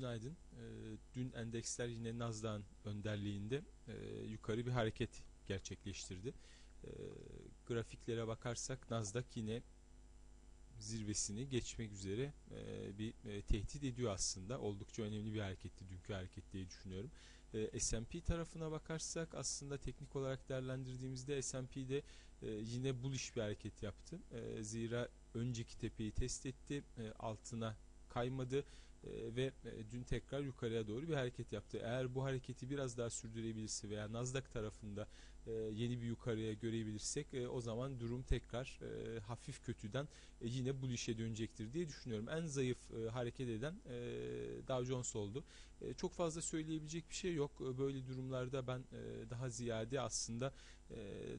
günaydın. E, dün endeksler yine Nasdaq'ın önderliğinde e, yukarı bir hareket gerçekleştirdi. E, grafiklere bakarsak Nasdaq yine zirvesini geçmek üzere bir e, tehdit ediyor aslında. Oldukça önemli bir hareketti dünkü hareket diye düşünüyorum. S&P tarafına bakarsak aslında teknik olarak değerlendirdiğimizde S&P'de e, yine bullish bir hareket yaptı. Zira önceki tepeyi test etti. E, altına kaymadı ve e, dün tekrar yukarıya doğru bir hareket yaptı. Eğer bu hareketi biraz daha sürdürebilirse veya Nasdaq tarafında e, yeni bir yukarıya görebilirsek e, o zaman durum tekrar hafif kötüden yine bu işe dönecektir diye düşünüyorum. En zayıf hareket eden Dow Jones oldu. Çok fazla söyleyebilecek bir şey yok. Böyle durumlarda ben daha ziyade aslında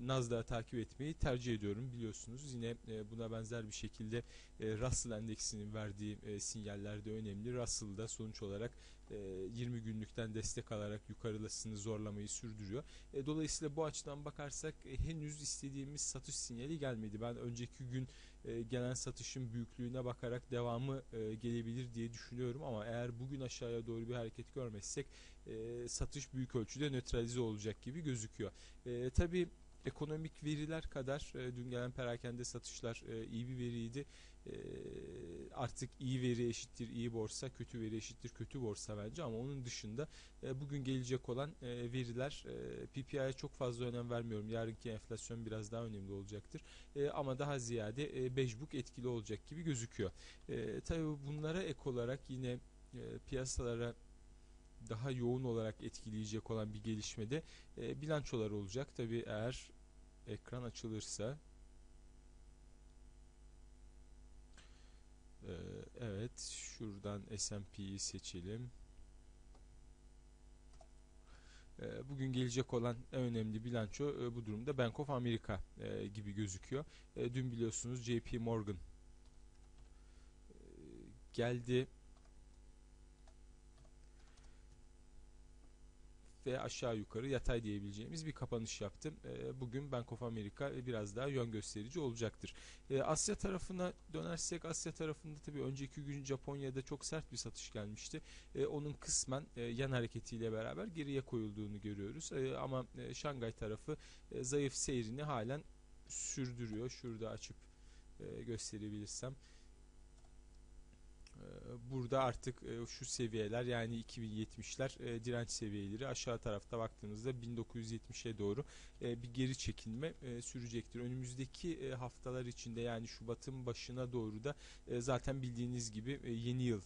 Nasdaq'ı takip etmeyi tercih ediyorum biliyorsunuz. Yine buna benzer bir şekilde Russell endeksinin verdiği sinyaller de önemli. Russell da sonuç olarak e, 20 günlükten destek alarak yukarılasını zorlamayı sürdürüyor. E, dolayısıyla bu açıdan bakarsak e, henüz istediğimiz satış sinyali gelmedi. Ben önceki gün e, gelen satışın büyüklüğüne bakarak devamı e, gelebilir diye düşünüyorum ama eğer bugün aşağıya doğru bir hareket görmezsek e, satış büyük ölçüde nötralize olacak gibi gözüküyor. E, tabii ekonomik veriler kadar e, dün gelen perakende satışlar e, iyi bir veriydi. E, artık iyi veri eşittir iyi borsa, kötü veri eşittir kötü borsa bence ama onun dışında e, bugün gelecek olan e, veriler e, PPI'ye çok fazla önem vermiyorum. Yarınki enflasyon biraz daha önemli olacaktır. Ama daha ziyade e, Bejbuk etkili olacak gibi gözüküyor. E, tabii bunlara ek olarak yine piyasalara daha yoğun olarak etkileyecek olan bir gelişmede bilançolar olacak. Tabi eğer ekran açılırsa e, evet şuradan S&P'yi seçelim. E, bugün gelecek olan en önemli bilanço e, bu durumda Bank of America e, gibi gözüküyor. E, dün biliyorsunuz JP Morgan geldi ve aşağı yukarı yatay diyebileceğimiz bir kapanış yaptım. E, bugün Bank of America biraz daha yön gösterici olacaktır. E, Asya tarafına dönersek Asya tarafında tabii önceki gün Japonya'da çok sert bir satış gelmişti. E, onun kısmen e, yan hareketiyle beraber geriye koyulduğunu görüyoruz. E, ama e, Şangay tarafı e, zayıf seyrini halen sürdürüyor. Şurada açıp e, gösterebilirsem. Ee, burada artık e, şu seviyeler yani 2070'ler e, direnç seviyeleri aşağı tarafta baktığınızda 1970'e doğru e, bir geri çekilme sürecektir. Önümüzdeki haftalar içinde yani Şubat'ın başına doğru da zaten bildiğiniz gibi yeni yıl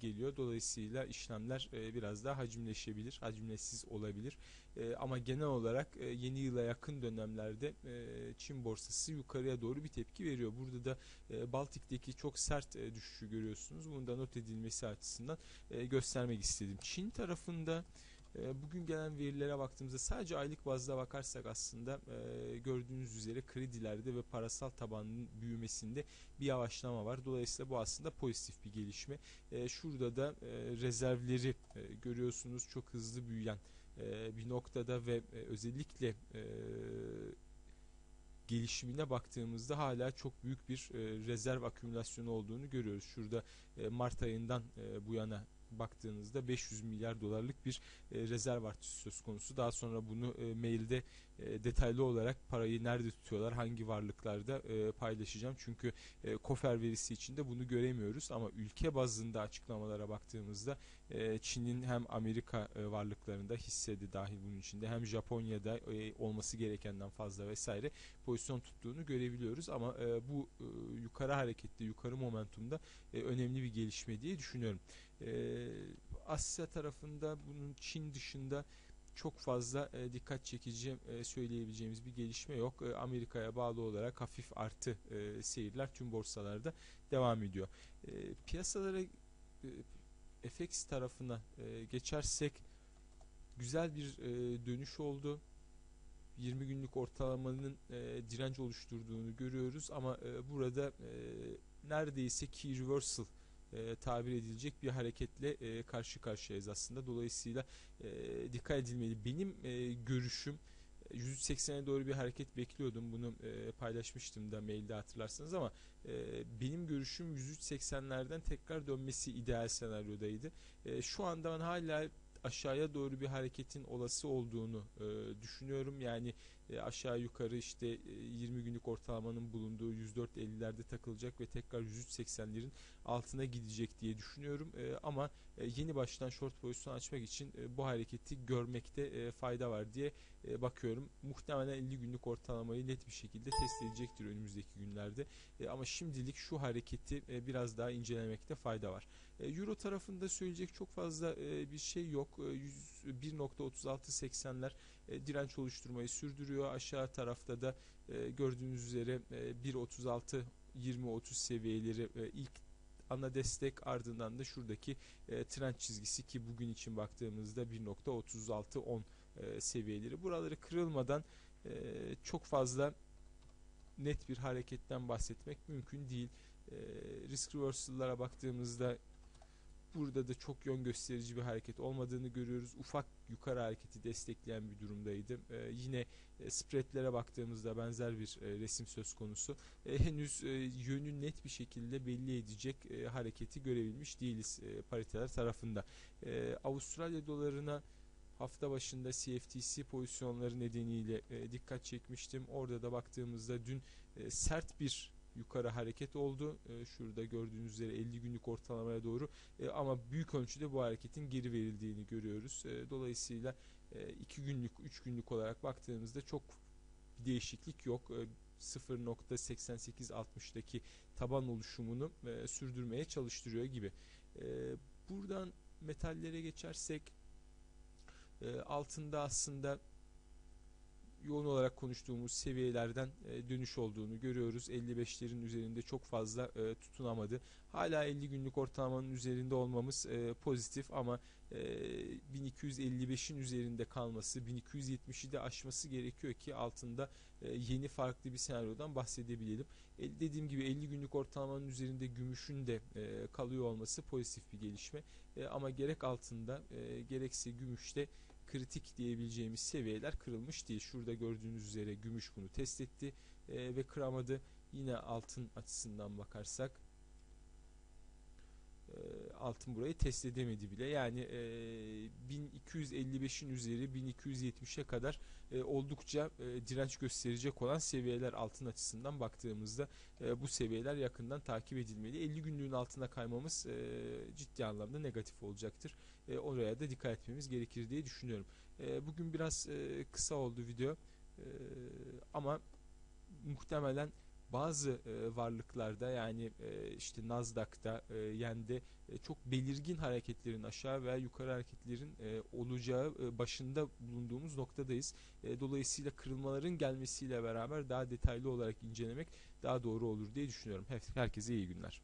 geliyor. Dolayısıyla işlemler biraz daha hacimleşebilir, hacimlesiz olabilir. Ama genel olarak yeni yıla yakın dönemlerde Çin borsası yukarıya doğru bir tepki veriyor. Burada da Baltik'teki çok sert düşüşü görüyorsunuz bunun da not edilmesi açısından e, göstermek istedim. Çin tarafında e, bugün gelen verilere baktığımızda sadece aylık bazda bakarsak aslında e, gördüğünüz üzere kredilerde ve parasal tabanın büyümesinde bir yavaşlama var. Dolayısıyla bu aslında pozitif bir gelişme. E, şurada da e, rezervleri e, görüyorsunuz çok hızlı büyüyen e, bir noktada ve e, özellikle e, gelişimine baktığımızda hala çok büyük bir e, rezerv akümülasyonu olduğunu görüyoruz. Şurada Mart ayından bu yana baktığınızda 500 milyar dolarlık bir e, rezerv artışı söz konusu. Daha sonra bunu mailde e, detaylı olarak parayı nerede tutuyorlar, hangi varlıklarda e, paylaşacağım. Çünkü e, Kofer verisi içinde bunu göremiyoruz ama ülke bazında açıklamalara baktığımızda e, Çin'in hem Amerika e, varlıklarında hissedi dahil bunun içinde hem Japonya'da e, olması gerekenden fazla vesaire pozisyon tuttuğunu görebiliyoruz ama e, bu e, yukarı harekette, yukarı momentumda e, önemli bir gelişme diye düşünüyorum. E, Asya tarafında bunun Çin dışında çok fazla e, dikkat çekici e, söyleyebileceğimiz bir gelişme yok. E, Amerika'ya bağlı olarak hafif artı seyirler tüm borsalarda devam ediyor. Piyasalara e, FX tarafına geçersek güzel bir dönüş oldu. 20 günlük ortalamanın e, direnç oluşturduğunu görüyoruz ama burada neredeyse key reversal e, tabir edilecek bir hareketle e, karşı karşıyayız aslında. Dolayısıyla e, dikkat edilmeli. Benim e, görüşüm 180'e doğru bir hareket bekliyordum. Bunu e, paylaşmıştım da mailde hatırlarsınız ama e, benim görüşüm 103.80'lerden tekrar dönmesi ideal senaryodaydı. E, şu anda ben hala aşağıya doğru bir hareketin olası olduğunu e, düşünüyorum. Yani e, aşağı yukarı işte e, 20 günlük ortalamanın bulunduğu 104.50'lerde takılacak ve tekrar 103.80'lerin altına gidecek diye düşünüyorum. E, ama e, yeni baştan short pozisyon açmak için e, bu hareketi görmekte e, fayda var diye e, bakıyorum. Muhtemelen 50 günlük ortalamayı net bir şekilde test edecektir önümüzdeki günlerde. E, ama şimdilik şu hareketi e, biraz daha incelemekte fayda var. E, Euro tarafında söyleyecek çok fazla e, bir şey yok. E, 1.3680'ler e, direnç oluşturmayı sürdürüyor. Aşağı tarafta da e, gördüğünüz üzere e, 1.36 20-30 seviyeleri e, ilk ana destek ardından da şuradaki e, trend çizgisi ki bugün için baktığımızda 1.3610 e, seviyeleri. Buraları kırılmadan e, çok fazla net bir hareketten bahsetmek mümkün değil. E, risk reversal'lara baktığımızda burada da çok yön gösterici bir hareket olmadığını görüyoruz. Ufak yukarı hareketi destekleyen bir durumdaydı. Ee, yine e, spreadlere baktığımızda benzer bir e, resim söz konusu. E, henüz e, yönü net bir şekilde belli edecek e, hareketi görebilmiş değiliz e, pariteler tarafında. E, Avustralya dolarına hafta başında CFTC pozisyonları nedeniyle e, dikkat çekmiştim. Orada da baktığımızda dün e, sert bir yukarı hareket oldu. E, şurada gördüğünüz üzere 50 günlük ortalamaya doğru e, ama büyük ölçüde bu hareketin geri verildiğini görüyoruz. E, dolayısıyla 2 günlük 3 günlük olarak baktığımızda çok bir değişiklik yok. 0.8860'daki taban oluşumunu sürdürmeye çalıştırıyor gibi. buradan metallere geçersek altında aslında yoğun olarak konuştuğumuz seviyelerden e, dönüş olduğunu görüyoruz. 55'lerin üzerinde çok fazla e, tutunamadı. Hala 50 günlük ortalamanın üzerinde olmamız e, pozitif ama e, 1255'in üzerinde kalması, 1270'i de aşması gerekiyor ki altında yeni farklı bir senaryodan bahsedebilelim. Dediğim gibi 50 günlük ortalamanın üzerinde gümüşün de kalıyor olması pozitif bir gelişme. Ama gerek altında e, gerekse gümüşte kritik diyebileceğimiz seviyeler kırılmış değil. Şurada gördüğünüz üzere gümüş bunu test etti e, ve kıramadı. Yine altın açısından bakarsak altın burayı test edemedi bile. Yani e, 1255'in üzeri 1270'e kadar e, oldukça e, direnç gösterecek olan seviyeler altın açısından baktığımızda e, bu seviyeler yakından takip edilmeli. 50 günlüğün altına kaymamız e, ciddi anlamda negatif olacaktır. E, oraya da dikkat etmemiz gerekir diye düşünüyorum. E, bugün biraz e, kısa oldu video e, ama muhtemelen bazı e, varlıklarda yani e, işte Nasdaq'ta, e, Yen'de e, çok belirgin hareketlerin aşağı veya yukarı hareketlerin e, olacağı başında bulunduğumuz noktadayız. Dolayısıyla kırılmaların gelmesiyle beraber daha detaylı olarak incelemek daha doğru olur diye düşünüyorum. Herkese iyi günler.